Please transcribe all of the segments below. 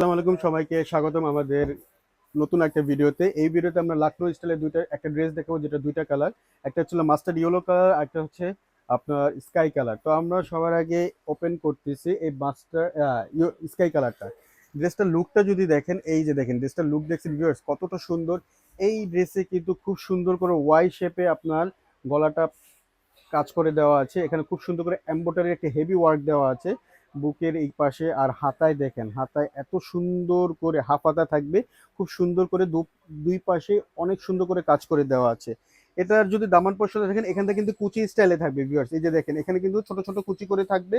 আসসালামু আলাইকুম, সবাইকে স্বাগতম আমাদের নতুন একটা ভিডিওতে। এই ভিডিওতে আমরা লাকনো স্টাইলের দুইটা, একটা ড্রেস দেখাবো যেটা দুইটা কালার। একটা হচ্ছে মাস্টার ইয়েলো কালার, একটা হচ্ছে আপনার স্কাই কালার। তো আমরা সবার আগে ওপেন করতেছি এই মাস্টার স্কাই কালারটা। ড্রেসটার লুকটা যদি দেখেন, এই যে দেখেন, ড্রেসটার লুক দেখছেন ভিউয়ার্স কতটা সুন্দর। এই ড্রেসে কিন্তু খুব সুন্দর করে ওয়াই শেপে আপনার গলাটা কাজ করে দেওয়া আছে। এখানে খুব সুন্দর করে এম্বোটারি একটা হেভি ওয়ার্ক দেওয়া আছে। বুকের এই পাশে আর হাতায় দেখেন, হাতায় এত সুন্দর করে হাফ হাতা থাকবে, খুব সুন্দর করে দুই পাশে অনেক সুন্দর করে কাজ করে দেওয়া আছে। এটার যদি দামান পয়সা দেখেন, এখান থেকে কিন্তু কুচি স্টাইলে থাকবে ভিউয়ার্স এই যে দেখেন, এখানে কিন্তু ছোট ছোট কুচি করে থাকবে,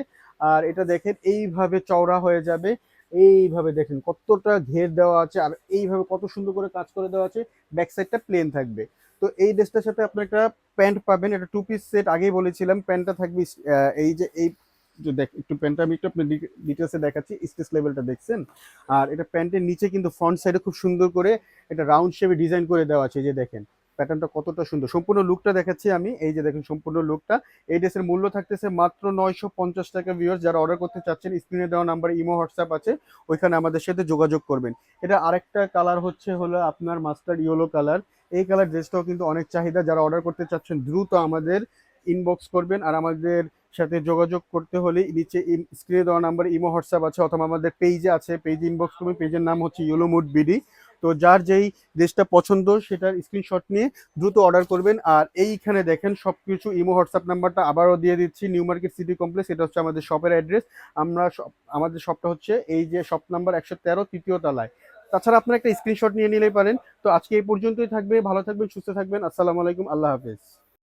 আর এটা দেখেন, এইভাবে চওড়া হয়ে যাবে, এইভাবে দেখেন কতটা ঘের দেওয়া আছে, আর এইভাবে কত সুন্দর করে কাজ করে দেওয়া আছে ব্যাক সাইডটা প্লেন থাকবে। তো এই ড্রেসটার সাথে আপনি একটা প্যান্ট পাবেন, এটা টু পিস সেট আগেই বলেছিলাম, প্যান্টটা থাকবে এই যে, এই যে দেখ, একটু প্যান্টটা আমি একটু আপনি ডিটেলসে দেখাচ্ছি স্টেজ লেভেলটা দেখছেন? আর এটা প্যান্টের নিচে কিন্তু ফ্রন্ট সাইডে খুব সুন্দর করে এটা রাউন্ড শেপে ডিজাইন করে দেওয়া আছে যে দেখেন। প্যাটার্নটা কতটা সুন্দর। সম্পূর্ণ লুকটা দেখাচ্ছি আমি, এই যে দেখেন সম্পূর্ণ লুকটা এই ড্রেসের মূল্য থাকতেছে মাত্র নয়শো পঞ্চাশ টাকা ভিউয়ার্স যারা অর্ডার করতে চাচ্ছেন স্ক্রিনে দেওয়া নাম্বার ইমো, হোয়াটসঅ্যাপ আছে, ওইখানে আমাদের সাথে যোগাযোগ করবেন। এটা আরেকটা কালার হচ্ছে হলো আপনার মাস্টার্ড ইয়েলো কালার এই কালার ড্রেসটাও কিন্তু অনেক চাহিদা, যারা অর্ডার করতে চাচ্ছেন, দ্রুত আমাদের ইনবক্স করবেন। আর আমাদের সাথে যোগাযোগ করতে হলে নিচে স্ক্রিনে দেওয়া নাম্বার ইমো হোয়াটসঅ্যাপ আছে অথবা আমাদের পেজে আছে। পেজ ইনবক্স করবেন পেজের নাম হচ্ছে ইয়েলো মুড বিডি তো যার যেই ড্রেসটা পছন্দ, সেটার স্ক্রিনশট নিয়ে দ্রুত অর্ডার করবেন। আর এইখানে দেখেন সব কিছু ইমো হোয়াটসঅ্যাপ নাম্বারটা আবারও দিয়ে দিচ্ছি। নিউ মার্কেট সিটি কমপ্লেক্স এটা হচ্ছে আমাদের শপের অ্যাড্রেস আমরা আমাদের শপটা হচ্ছে এই যে শপ নাম্বার একশো তেরো, তৃতীয় তলায়। তাছাড়া আপনারা একটা স্ক্রিনশট নিয়ে নিলেই পারেন। তো আজকে এই পর্যন্তই থাকবে। ভালো থাকবেন, সুস্থ থাকবেন। আসসালামু আলাইকুম। আল্লাহ হাফেজ।